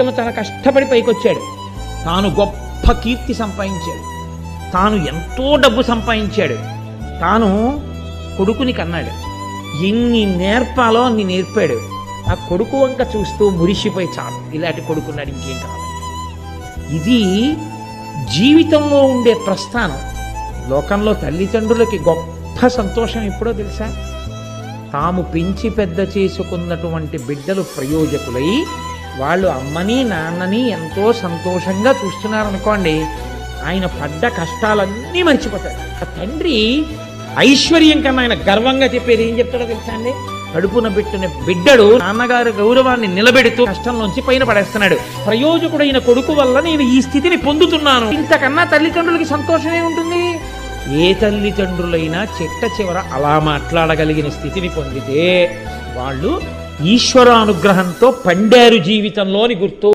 జీవితంలో చాలా కష్టపడి పైకొచ్చాడు. తాను గొప్ప కీర్తి సంపాదించాడు. తాను ఎంతో డబ్బు సంపాదించాడు. తాను కొడుకుని కన్నాడు. ఎన్ని నేర్పాలో అన్ని నేర్పాడు. ఆ కొడుకు వంక చూస్తూ మురిసిపోయి చాలు. ఇలాంటి కొడుకున్నాడు ఇంకేం కావాలి ఇది జీవితంలో ఉండే ప్రస్థానం. లోకంలో తల్లిదండ్రులకి గొప్ప సంతోషం ఎప్పుడో తెలుసా? తాము పెంచి పెద్ద చేసుకున్నటువంటి బిడ్డలు ప్రయోజకులై వాళ్ళు అమ్మని నాన్నని ఎంతో సంతోషంగా చూస్తున్నారనుకోండి ఆయన పడ్డ కష్టాలన్నీ మర్చిపోతాడు ఆ తండ్రి ఐశ్వర్యం కన్నా ఆయన గర్వంగా చెప్పేది ఏం చెప్తాడో తెలుసా అండి? కడుపున పెట్టిన బిడ్డడు నాన్నగారి గౌరవాన్ని నిలబెడుతూ కష్టంలోంచి పైన పడేస్తున్నాడు. ప్రయోజకుడైన కొడుకు వల్ల నేను ఈ స్థితిని పొందుతున్నాను. ఇంతకన్నా తల్లిదండ్రులకి సంతోషమే ఉంటుంది ఏ తల్లిదండ్రులైనా చిట్ట చివర అలా మాట్లాడగలిగిన స్థితిని పొందితే వాళ్ళు ఈశ్వరానుగ్రహంతో పండారు జీవితంలోని గుర్తు